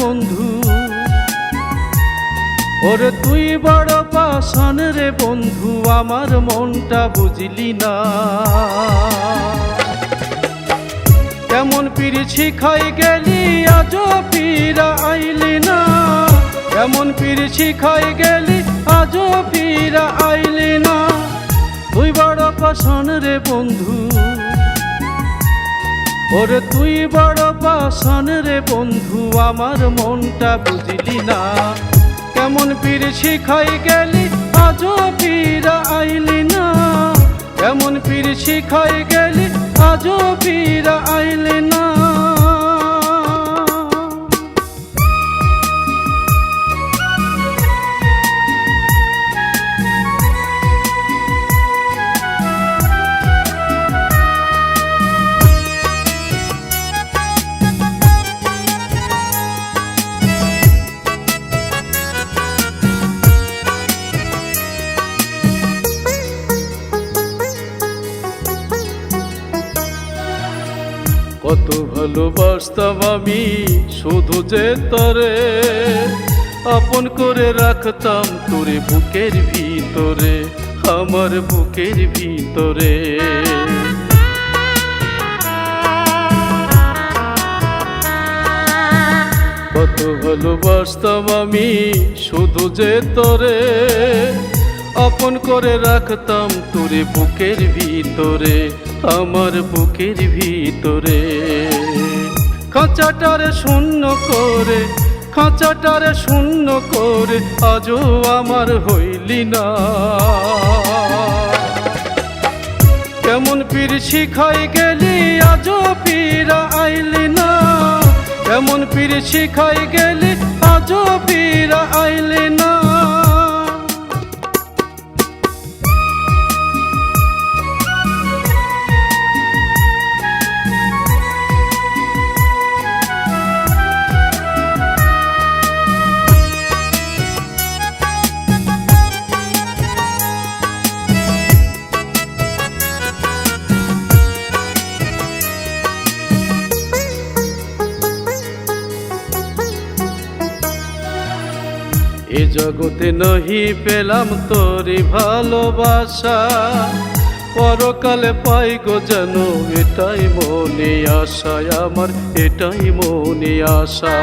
বন্ধু। ওরে তুই বড় পাশান রে বন্ধু, আমার মনটা বুঝলি না। কেমন পিরিছি খাই গেলি আজ ফিরা আইলি না। কেমন পিরিছি খাই গেলি আজ ফিরা আইলি না। তুই বড় পাশান রে বন্ধু, ওরে তুই বড় পাশান রে বন্ধু, আমার মনটা বুঝলি না। কেমন পীর শিখাই গেলি আজ ফিরা আইলি না। কেমন পীর শিখাই গেলি আজ পীর আইলি না। কত ভালোবাসতাম আমি, শুধু যে তরে আপন করে রাখতাম তোরে বুকের ভিতরে, আমার বুকের ভিতরে। কত ভালোবাসতাম আমি, শুধু যে তরে আপন করে রাখতাম তোরে বুকের ভিতরে। আমার বুকের ভিতরে। খাঁচাটারে শূন্য করে, খাঁচাটারে শূন্য করে আজও আমার হইলি না। কেমন পিরছি খাই গেলি, আজও ফিরা আইলি না। কেমন পিরছি খাই গেলি, আজও ফিরা এ জগতে নহি পেলাম তোরি ভালোবাসা। পরকালে পাই গো যেন এটাই মনে আশা, আমার এটাই মনে আশা।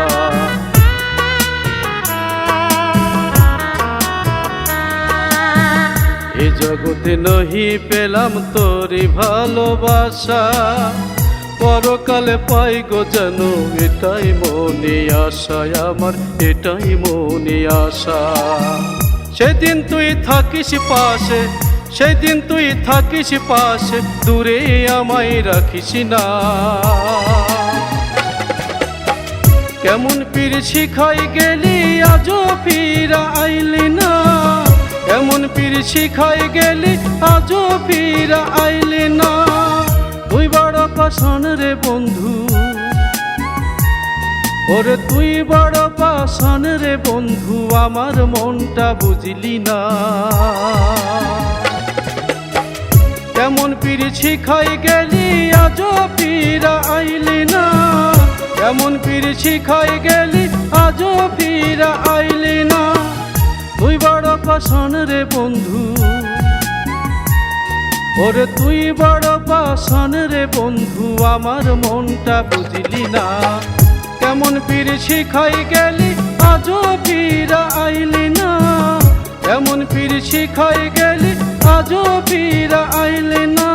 এ জগতে নহি পেলাম তোরি ভালোবাসা। পরকালে পাই গো যেন এটাই মনে আশা আমার, এটাই মনে আশা। সেদিন তুই থাকিস পাশে, সেদিন তুই থাকিস পাশে, দূরে আমায় রাখিস না। কেমন পিরছি খাই গেলি আজও ফিরা আইলি না। কেমন পিরছি খাই গেলি আজও ফিরা আইলি না। পাশান রে বন্ধু। ওরে তুই বড় পাশান রে বন্ধু, আমার মনটা বুঝলি না। কেমন পিরছি খাই গেলি আজ ফিরা আইলি না। কেমন পিরছি খাই গেলি আজ ফিরা আইলি না। তুই বড় পাশান রে বন্ধু ওরে তুই বড় পাশান রে বন্ধু, আমার মনটা বুঝলি না। কেমন পিরছি খাই গেলি আজ পীরা আইলি না। কেমন পিরছি খাই গেলি আজ পীরা আইলি না।